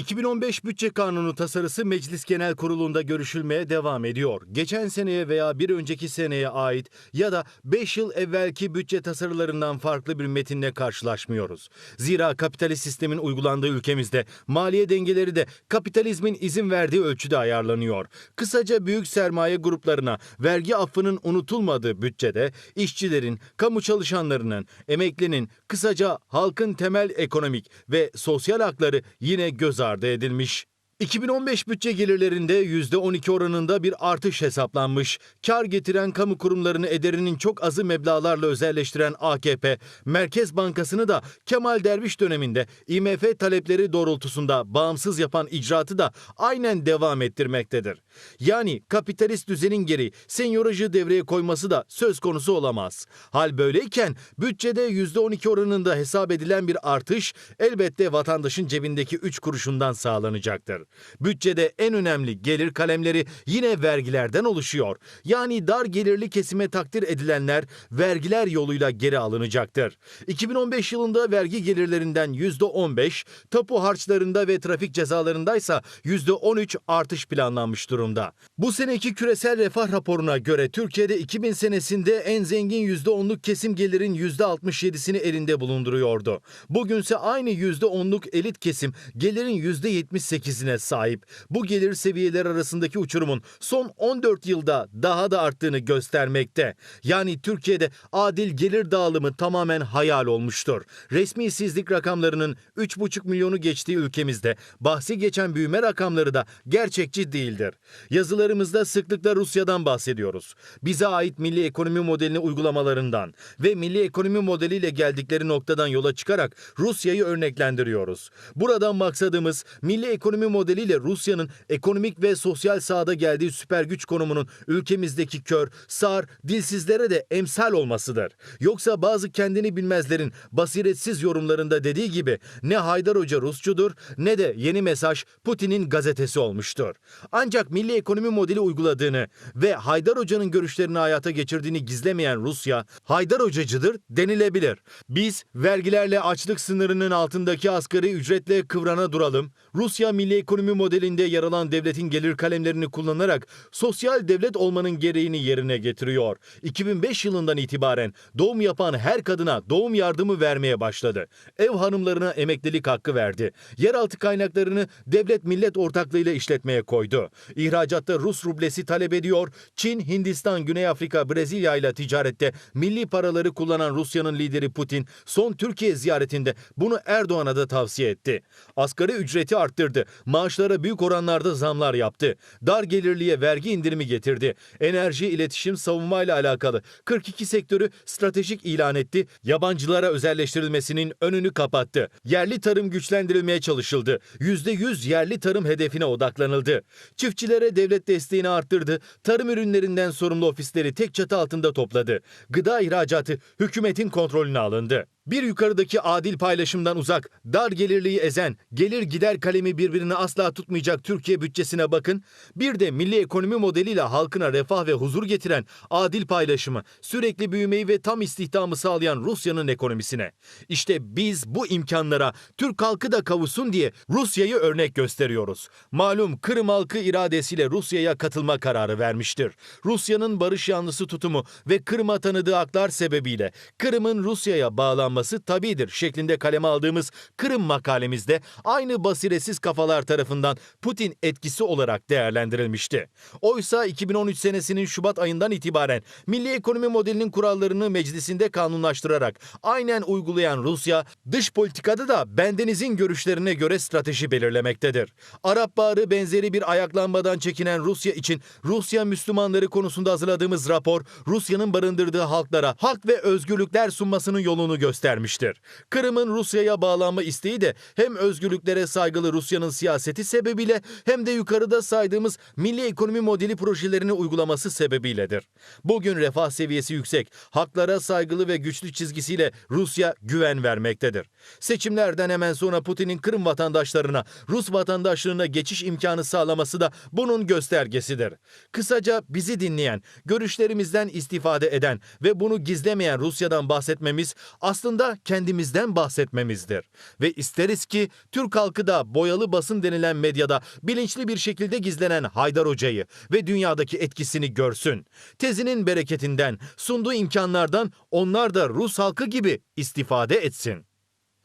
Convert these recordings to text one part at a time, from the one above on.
2015 Bütçe Kanunu tasarısı Meclis Genel Kurulu'nda görüşülmeye devam ediyor. Geçen seneye veya bir önceki seneye ait ya da 5 yıl evvelki bütçe tasarılarından farklı bir metinle karşılaşmıyoruz. Zira kapitalist sistemin uygulandığı ülkemizde maliye dengeleri de kapitalizmin izin verdiği ölçüde ayarlanıyor. Kısaca büyük sermaye gruplarına vergi affının unutulmadığı bütçede işçilerin, kamu çalışanlarının, emeklinin, kısaca halkın temel ekonomik ve sosyal hakları yine göz ardı edilmiş. 2015 bütçe gelirlerinde %12 oranında bir artış hesaplanmış. Kar getiren kamu kurumlarını ederinin çok azı meblağlarla özelleştiren AKP, Merkez Bankası'nı da Kemal Derviş döneminde IMF talepleri doğrultusunda bağımsız yapan icraatı da aynen devam ettirmektedir. Yani kapitalist düzenin geri senyorajı devreye koyması da söz konusu olamaz. Hal böyleyken bütçede %12 oranında hesap edilen bir artış elbette vatandaşın cebindeki 3 kuruşundan sağlanacaktır. Bütçede en önemli gelir kalemleri yine vergilerden oluşuyor. Yani dar gelirli kesime takdir edilenler vergiler yoluyla geri alınacaktır. 2015 yılında vergi gelirlerinden %15, tapu harçlarında ve trafik cezalarındaysa %13 artış planlanmış durumda. Bu seneki küresel refah raporuna göre Türkiye'de 2000 senesinde en zengin %10'luk kesim gelirin %67'sini elinde bulunduruyordu. Bugünse aynı %10'luk elit kesim gelirin %78'ine sahip. Bu gelir seviyeler arasındaki uçurumun son 14 yılda daha da arttığını göstermekte. Yani Türkiye'de adil gelir dağılımı tamamen hayal olmuştur. Resmi işsizlik rakamlarının 3,5 milyonu geçtiği ülkemizde bahsi geçen büyüme rakamları da gerçekçi değildir. Yazılarımızda sıklıkla Rusya'dan bahsediyoruz. Bize ait milli ekonomi modelini uygulamalarından ve milli ekonomi modeliyle geldikleri noktadan yola çıkarak Rusya'yı örneklendiriyoruz. Buradan maksadımız milli ekonomi modeliyle Rusya'nın ekonomik ve sosyal sahada geldiği süper güç konumunun ülkemizdeki kör, sağır, dilsizlere de emsal olmasıdır. Yoksa bazı kendini bilmezlerin basiretsiz yorumlarında dediği gibi ne Haydar Hoca Rusçudur ne de yeni mesaj Putin'in gazetesi olmuştur. Ancak milli ekonomi modeli uyguladığını ve Haydar Hoca'nın görüşlerini hayata geçirdiğini gizlemeyen Rusya, Haydar Hocacıdır denilebilir. Biz vergilerle açlık sınırının altındaki asgari ücretle kıvrana duralım. Rusya milli ekonomi modelinde yer alan devletin gelir kalemlerini kullanarak sosyal devlet olmanın gereğini yerine getiriyor. 2005 yılından itibaren doğum yapan her kadına doğum yardımı vermeye başladı. Ev hanımlarına emeklilik hakkı verdi. Yeraltı kaynaklarını devlet millet ortaklığıyla işletmeye koydu. İhracatta Rus rublesi talep ediyor. Çin, Hindistan, Güney Afrika, Brezilya ile ticarette milli paraları kullanan Rusya'nın lideri Putin son Türkiye ziyaretinde bunu Erdoğan'a da tavsiye etti. Asgari ücreti arttırdı. Maaşlara büyük oranlarda zamlar yaptı. Dar gelirliye vergi indirimi getirdi. Enerji, iletişim, savunma ile alakalı 42 sektörü stratejik ilan etti. Yabancılara özelleştirilmesinin önünü kapattı. Yerli tarım güçlendirilmeye çalışıldı. %100 yerli tarım hedefine odaklanıldı. Çiftçilere devlet desteğini arttırdı. Tarım ürünlerinden sorumlu ofisleri tek çatı altında topladı. Gıda ihracatı hükümetin kontrolüne alındı. Bir yukarıdaki adil paylaşımdan uzak, dar gelirliği ezen, gelir gider kalemi birbirini asla tutmayacak Türkiye bütçesine bakın. Bir de milli ekonomi modeliyle halkına refah ve huzur getiren adil paylaşımı, sürekli büyümeyi ve tam istihdamı sağlayan Rusya'nın ekonomisine. İşte biz bu imkanlara Türk halkı da kavuşsun diye Rusya'yı örnek gösteriyoruz. Malum Kırım halkı iradesiyle Rusya'ya katılma kararı vermiştir. Rusya'nın barış yanlısı tutumu ve Kırım'a tanıdığı haklar sebebiyle Kırım'ın Rusya'ya bağlanması tabidir şeklinde kaleme aldığımız Kırım makalemizde aynı basiretsiz kafalar tarafından Putin etkisi olarak değerlendirilmişti. Oysa 2013 senesinin Şubat ayından itibaren milli ekonomi modelinin kurallarını meclisinde kanunlaştırarak aynen uygulayan Rusya, dış politikada da bendenizin görüşlerine göre strateji belirlemektedir. Arap Baharı benzeri bir ayaklanmadan çekinen Rusya için Rusya Müslümanları konusunda hazırladığımız rapor, Rusya'nın barındırdığı halklara hak ve özgürlükler sunmasının yolunu göstermiştir. Kırım'ın Rusya'ya bağlanma isteği de hem özgürlüklere saygılı Rusya'nın siyaseti sebebiyle hem de yukarıda saydığımız milli ekonomi modeli projelerini uygulaması sebebiyledir. Bugün refah seviyesi yüksek, haklara saygılı ve güçlü çizgisiyle Rusya güven vermektedir. Seçimlerden hemen sonra Putin'in Kırım vatandaşlarına Rus vatandaşlığına geçiş imkanı sağlaması da bunun göstergesidir. Kısaca bizi dinleyen, görüşlerimizden istifade eden ve bunu gizlemeyen Rusya'dan bahsetmemiz aslında aslında kendimizden bahsetmemizdir. Ve isteriz ki Türk halkı da boyalı basın denilen medyada bilinçli bir şekilde gizlenen Haydar Hoca'yı ve dünyadaki etkisini görsün. Tezinin bereketinden, sunduğu imkanlardan onlar da Rus halkı gibi istifade etsin.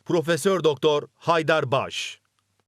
Profesör Doktor Haydar Baş